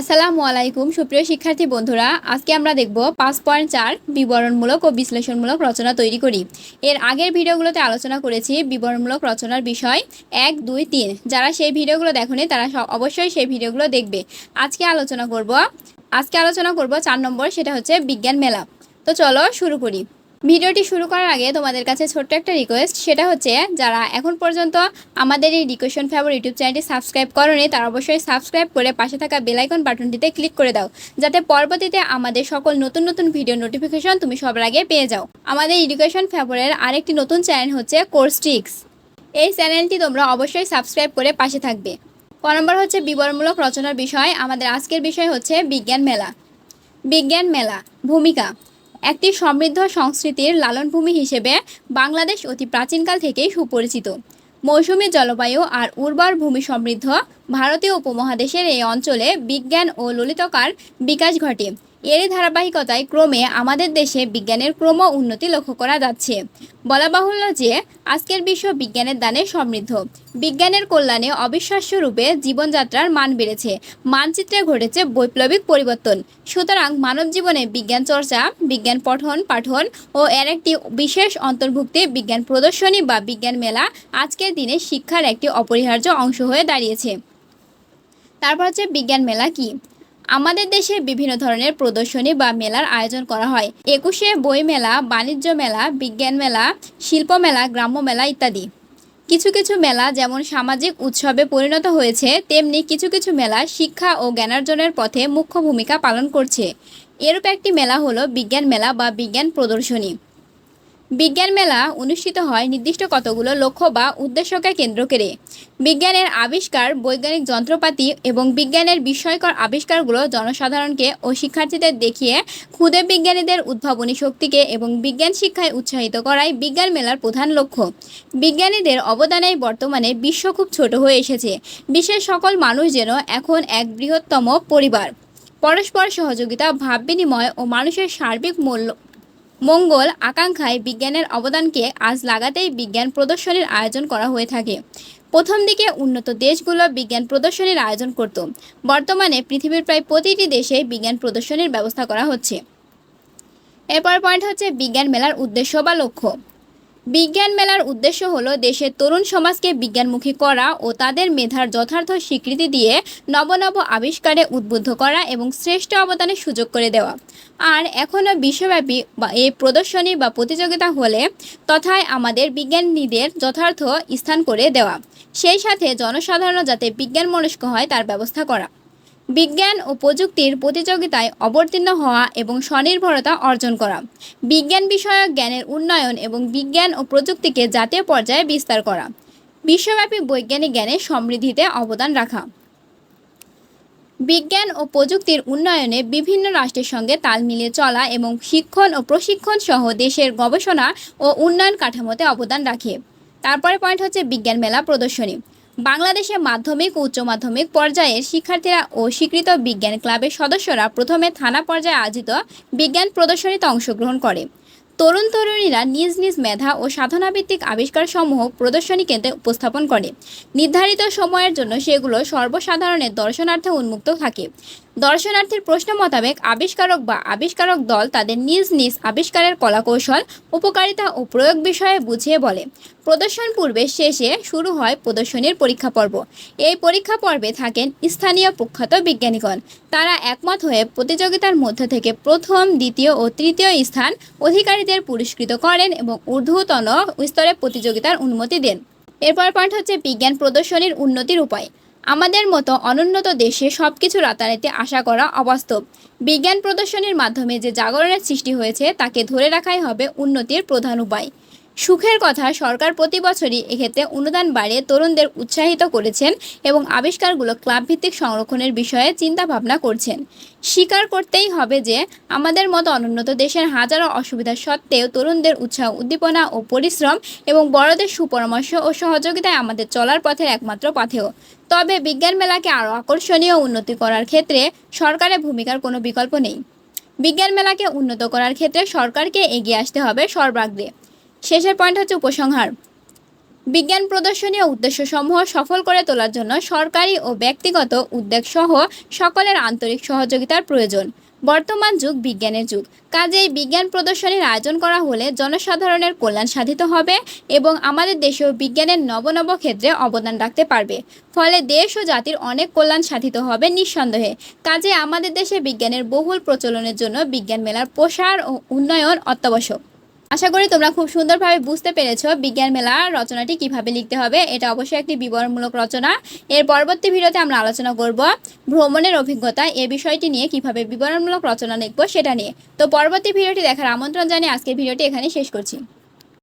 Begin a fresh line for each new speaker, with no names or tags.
আসসালামু আলাইকুম, সুপ্রিয় শিক্ষার্থী বন্ধুরা। আজকে আমরা দেখব পাঁচ পয়েন্ট চার বিবরণমূলক ও বিশ্লেষণমূলক রচনা তৈরি করি। এর আগের ভিডিওগুলোতে আলোচনা করেছি বিবরণমূলক রচনার বিষয় এক, দুই, তিন। যারা সেই ভিডিওগুলো দেখোনি, তারা অবশ্যই সেই ভিডিওগুলো দেখবে। আজকে আলোচনা করব আজকে আলোচনা করব চার নম্বর, সেটা হচ্ছে বিজ্ঞান মেলা। তো চলো শুরু করি। ভিডিওটি শুরু করার আগে তোমাদের কাছে ছোট্ট একটা রিকোয়েস্ট সেটা হচ্ছে যারা এখন পর্যন্ত আমাদের এই রিকোয়েশন ফেভার ইউটিউব চ্যানেলটি সাবস্ক্রাইব করনি, তারা অবশ্যই সাবস্ক্রাইব করে পাশে থাকা বেলাইকন বাটনটিতে ক্লিক করে দাও, যাতে পরবর্তীতে আমাদের সকল নতুন নতুন ভিডিও নোটিফিকেশন তুমি সবার আগে পেয়ে যাও। আমাদের এডুকেশন ফেভারের আরেকটি নতুন চ্যানেল হচ্ছে কোর্স ট্রিক্স এই চ্যানেলটি তোমরা অবশ্যই সাবস্ক্রাইব করে পাশে থাকবে। ক নম্বর হচ্ছে বিবরণমূলক রচনার বিষয়, আমাদের আজকের বিষয় হচ্ছে বিজ্ঞান মেলা। বিজ্ঞান মেলা, ভূমিকা। একটি সমৃদ্ধ সংস্কৃতির লালনভূমি হিসেবে বাংলাদেশ অতি প্রাচীনকাল থেকেই সুপরিচিত। মৌসুমি জলবায়ু আর উর্বর ভূমি সমৃদ্ধ ভারতীয় উপমহাদেশের এই অঞ্চলে বিজ্ঞান ও ললিতকার বিকাশ ঘটে। এরই ধারাবাহিকতায় ক্রমে আমাদের দেশে বিজ্ঞানের ক্রম উন্নতি লক্ষ্য করা যাচ্ছে। বলা বাহুল্য যে, আজকের বিশ্ব বিজ্ঞানের দানে সমৃদ্ধ। বিজ্ঞানের কল্যাণে অবিশ্বাস্য রূপে জীবনযাত্রার মান বেড়েছে। মানচিত্রে ঘটেছে বৈপ্লবিক পরিবর্তন। সুতরাং মানব জীবনে বিজ্ঞান চর্চা, বিজ্ঞান পঠন, পাঠন ও এর একটি বিশেষ অন্তর্ভুক্তি বিজ্ঞান প্রদর্শনী বা বিজ্ঞান মেলা আজকের দিনে শিক্ষার একটি অপরিহার্য অংশ হয়ে দাঁড়িয়েছে। তারপর হচ্ছে বিজ্ঞান মেলা কি? আমাদের দেশে বিভিন্ন ধরনের প্রদর্শনী বা মেলার আয়োজন করা হয়। একুশে বই মেলা বাণিজ্য মেলা, বিজ্ঞান মেলা, শিল্প মেলা, গ্রাম্য মেলা ইত্যাদি। কিছু কিছু মেলা যেমন সামাজিক উৎসবে পরিণত হয়েছে, তেমনি কিছু কিছু মেলা শিক্ষা ও জ্ঞানার্জনের পথে মুখ্য ভূমিকা পালন করছে। এরূপ একটি মেলা হলো বিজ্ঞান মেলা বা বিজ্ঞান প্রদর্শনী। বিজ্ঞান মেলা অনুষ্ঠিত হয় নির্দিষ্ট কতগুলো লক্ষ্য বা উদ্দেশ্যকে কেন্দ্র করে। বিজ্ঞানের আবিষ্কার, বৈজ্ঞানিক যন্ত্রপাতি এবং বিজ্ঞানের বিস্ময়কর আবিষ্কারগুলো জনসাধারণকে ও শিক্ষার্থীদের দেখিয়ে ক্ষুদে বিজ্ঞানীদের উদ্ভাবনী শক্তিকে এবং বিজ্ঞান শিক্ষায় উৎসাহিত করাই বিজ্ঞান মেলার প্রধান লক্ষ্য। বিজ্ঞানীদের অবদানেই বর্তমানে বিশ্ব খুব ছোট হয়ে এসেছে। বিশ্বের সকল মানুষ যেন এখন এক বৃহত্তম পরিবার। পরস্পর সহযোগিতা ভাব বিনিময় ও মানুষের সার্বিক মূল্য মঙ্গল আকাঙ্ক্ষায় বিজ্ঞানের অবদানকে আজ লাগাতেই বিজ্ঞান প্রদর্শনীর আয়োজন করা হয়ে থাকে। প্রথম দিকে উন্নত দেশগুলো বিজ্ঞান প্রদর্শনীর আয়োজন করত। বর্তমানে পৃথিবীর প্রায় প্রতিটি দেশে বিজ্ঞান প্রদর্শনীর ব্যবস্থা করা হচ্ছে। এরপর পয়েন্ট হচ্ছে বিজ্ঞান মেলার উদ্দেশ্য বা লক্ষ্য। বিজ্ঞান মেলার উদ্দেশ্য হলো দেশের তরুণ সমাজকে বিজ্ঞানমুখী করা ও তাদের মেধার যথার্থ স্বীকৃতি দিয়ে নবনব আবিষ্কারে উদ্বুদ্ধ করা এবং শ্রেষ্ঠ অবদানের সুযোগ করে দেওয়া। আর এখনও বিশ্বব্যাপী বা এই প্রদর্শনী বা প্রতিযোগিতা হলে তথায় আমাদের বিজ্ঞানীদের যথার্থ স্থান করে দেওয়া। সেই সাথে জনসাধারণ যাতে বিজ্ঞান মনস্ক হয় তার ব্যবস্থা করা। বিজ্ঞান ও প্রযুক্তির প্রতিযোগিতায় অবতীর্ণ হওয়া এবং স্বনির্ভরতা অর্জন করা। বিজ্ঞান বিষয়ক জ্ঞানের উন্নয়ন এবং বিজ্ঞান ও প্রযুক্তিকে জাতীয় পর্যায়ে বিস্তার করা। বিশ্বব্যাপী বৈজ্ঞানিক জ্ঞানের সমৃদ্ধিতে অবদান রাখা। বিজ্ঞান ও প্রযুক্তির উন্নয়নে বিভিন্ন রাষ্ট্রের সঙ্গে তাল মিলিয়ে চলা এবং শিক্ষণ ও প্রশিক্ষণ সহ দেশের গবেষণা ও উন্নয়ন কাঠামোতে অবদান রাখে। তারপরে পয়েন্ট হচ্ছে বিজ্ঞান মেলা প্রদর্শনী। বাংলাদেশে মাধ্যমিক, উচ্চ মাধ্যমিক পর্যায়ের শিক্ষার্থীরা ও স্বীকৃত বিজ্ঞান ক্লাবের সদস্যরা প্রথমে থানা পর্যায়ে আয়োজিত বিজ্ঞান প্রদর্শনীতে অংশগ্রহণ করে। তরুণ তরুণীরা নিজ নিজ মেধা ও সাধনাভিত্তিক আবিষ্কার সমূহ প্রদর্শনী কেন্দ্রে উপস্থাপন করে। নির্ধারিত সময়ের জন্য সেগুলো সর্বসাধারণের দর্শনার্থে উন্মুক্ত থাকে। দর্শনার্থীর প্রশ্ন মোতাবেক আবিষ্কারক বা আবিষ্কারক দল তাদের নিজ নিজ আবিষ্কারের কলাকৌশল, উপকারিতা ও প্রয়োগ বিষয়ে বুঝিয়ে বলে। প্রদর্শন পূর্বে শেষে শুরু হয় প্রদর্শনীর পরীক্ষা পর্ব। এই পরীক্ষা পর্বে থাকেন স্থানীয় প্রখ্যাত বিজ্ঞানীগণ। তারা একমত হয়ে প্রতিযোগিতার মধ্য থেকে প্রথম, দ্বিতীয় ও তৃতীয় স্থান অধিকারীদের পুরস্কৃত করেন এবং ঊর্ধ্বতন স্তরে প্রতিযোগিতার অনুমতি দেন। এরপর পয়েন্ট হচ্ছে বিজ্ঞান প্রদর্শনীর উন্নতির উপায়। আমাদের মতো অনুন্নত দেশে সব কিছু রাতারাতি আশা করা অবাস্তব। বিজ্ঞান প্রদর্শনীর মাধ্যমে যে জাগরণের সৃষ্টি হয়েছে, তাকে ধরে রাখাই হবে উন্নতির প্রধান উপায়। সুখের কথা সরকার প্রতি বছরই এক্ষেত্রে অনুদান বাড়িয়ে তরুণদের উৎসাহিত করেছেন এবং আবিষ্কারগুলো ক্লাব ভিত্তিক সংরক্ষণের বিষয়ে চিন্তা ভাবনা করছেন। স্বীকার করতেই হবে যে, আমাদের মতো অনুন্নত দেশের হাজারো অসুবিধা সত্ত্বেও তরুণদের উৎসাহ, উদ্দীপনা ও পরিশ্রম এবং বড়দের সুপরামর্শ ও সহযোগিতায় আমাদের চলার পথের একমাত্র পথেও তবে বিজ্ঞান মেলাকে আরও আকর্ষণীয় উন্নতি করার ক্ষেত্রে সরকারের ভূমিকার কোনো বিকল্প নেই। বিজ্ঞান মেলাকে উন্নত করার ক্ষেত্রে সরকারকে এগিয়ে আসতে হবে সর্বাগ্রে। শেষের পয়েন্ট হচ্ছে উপসংহার। বিজ্ঞান প্রদর্শনী ও উদ্দেশ্যসমূহ সফল করে তোলার জন্য সরকারি ও ব্যক্তিগত উদ্যোগ সহ সকলের আন্তরিক সহযোগিতার প্রয়োজন। বর্তমান যুগ বিজ্ঞানের যুগ। কাজেই বিজ্ঞান প্রদর্শনীর আয়োজন করা হলে জনসাধারণের কল্যাণ সাধিত হবে এবং আমাদের দেশেও বিজ্ঞানের নব নব ক্ষেত্রে অবদান রাখতে পারবে। ফলে দেশ ও জাতির অনেক কল্যাণ সাধিত হবে নিঃসন্দেহে। কাজে আমাদের দেশে বিজ্ঞানের বহুল প্রচলনের জন্য বিজ্ঞান মেলার প্রসার ও উন্নয়ন অত্যাবশ্যক। আশা করি তোমরা খুব সুন্দরভাবে বুঝতে পেরেছ বিজ্ঞান মেলা রচনাটি কীভাবে লিখতে হবে। এটা অবশ্যই একটি বিবরণমূলক রচনা। এর পরবর্তী ভিডিওতে আমরা আলোচনা করব ভ্রমণের অভিজ্ঞতা, এ বিষয়টি নিয়ে কীভাবে বিবরণমূলক রচনা লিখব সেটা নিয়ে। তো পরবর্তী ভিডিওটি দেখার আমন্ত্রণ জানিয়ে আজকের ভিডিওটি এখানে শেষ করছি।